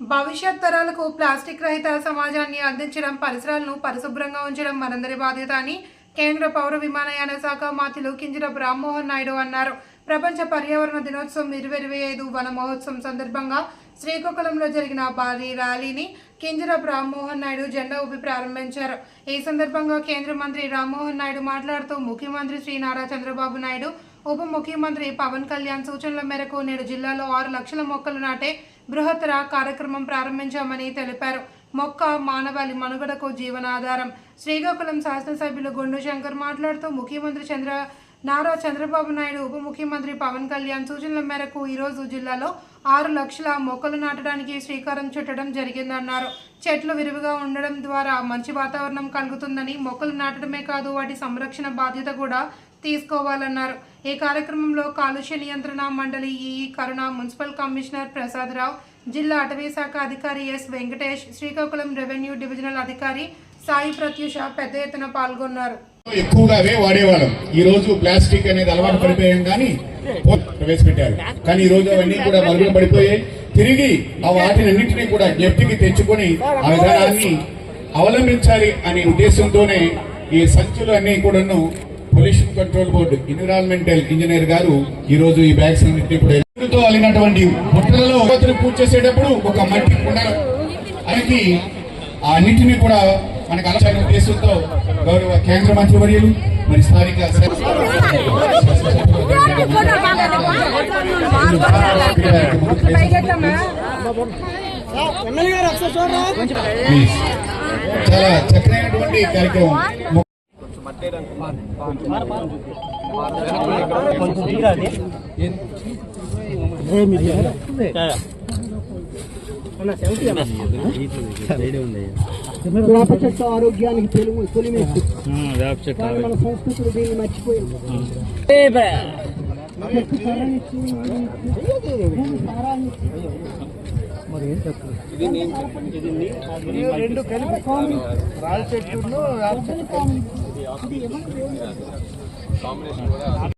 భవిష్యత్ తరాలకు ప్లాస్టిక్ రహిత సమాజాన్ని అందించడం పరిసరాలను పరిశుభ్రంగా ఉంచడం మనందరి బాధ్యత అని కేంద్ర పౌర విమానయాన శాఖ మంత్రులు కింజరపు రామ్మోహన్ నాయుడు అన్నారు. ప్రపంచ పర్యావరణ దినోత్సవం ఇరవై ఇరవై ఐదు వన మహోత్సవం సందర్భంగా శ్రీకాకుళంలో జరిగిన భారీ ర్యాలీని కింజరపు రామ్మోహన్ నాయుడు జెండా ఊపి ప్రారంభించారు. ఈ సందర్భంగా కేంద్ర మంత్రి రామ్మోహన్ నాయుడు మాట్లాడుతూ ముఖ్యమంత్రి శ్రీ నారా చంద్రబాబు నాయుడు ఉప ముఖ్యమంత్రి పవన్ కళ్యాణ్ సూచనల మేరకు నేడు జిల్లాలో ఆరు లక్షల మొక్కలు నాటే బృహత్తర కార్యక్రమం ప్రారంభించామని తెలిపారు. మొక్క మానవాళి మనుగడకు జీవనాధారం. శ్రీకాకుళం శాసనసభ్యులు గుండు శంకర్ మాట్లాడుతూ ముఖ్యమంత్రి చంద్ర నారా చంద్రబాబు నాయుడు ఉప ముఖ్యమంత్రి పవన్ కళ్యాణ్ సూచనల మేరకు ఈరోజు జిల్లాలో ఆరు లక్షల మొక్కలు నాటడానికి శ్రీకారం చుట్టడం జరిగిందన్నారు. చెట్లు విరివిగా ఉండడం ద్వారా మంచి వాతావరణం కలుగుతుందని మొక్కలు నాటడమే కాదు వాటి సంరక్షణ బాధ్యత కూడా తీసుకోవాలన్నారు. ఈ కార్యక్రమంలో కాలుష్య నియంత్రణ మండలి ఈ కరుణ మున్సిపల్ కమిషనర్ ప్రసాద్ రావు జిల్లా అటవీ శాఖ అధికారి S Venkatesh Srikakulam revenue divisional అధికారి సాయి ప్రత్యూష పెద్ద ఎత్తున పాల్గొన్నారు. ఎక్కువగా అవే వాడేవాళ్ళం. ఈ రోజు ప్లాస్టిక్ అనేది అలవాటు పడిపోయాం కానీ ప్రవేశపెట్టారు. కానీ ఈ రోజు అవన్నీ కూడా మరుగున పడిపోయాయి. తిరిగి ఆ వాటినన్నింటినీ కూడా జ్ఞప్తికి తెచ్చుకొని ఆ విధానాన్ని అవలంబించాలి అనే ఉద్దేశంతోనే ఈ సంచులు అన్ని కూడాను pollution control board environmental engineer గారు ఈ రోజు ఈ బ్యాగ్స్ ఎరువుతో అలిగినటువంటి బుట్టలలో పూజ చేసేటప్పుడు ఒక మట్టి కుండ అనేది ఆ అన్నింటినీ కూడా మనకు అలసిన ఉద్దేశంతో గౌరవ కేంద్ర మంత్రి వర్యులు మరి స్థానిక. చాలా చక్కనైనటువంటి కార్యక్రమం వేప చెట్టు ఆరోగ్యానికి తెలుగు కానీ మన సంస్కృతులు దీన్ని మర్చిపోయింది సారాన్నిచ్చి. రెండు కలిపి. రాళ్ళ చెట్లు వేప చెట్టు కామన్. ఇది ఎవరు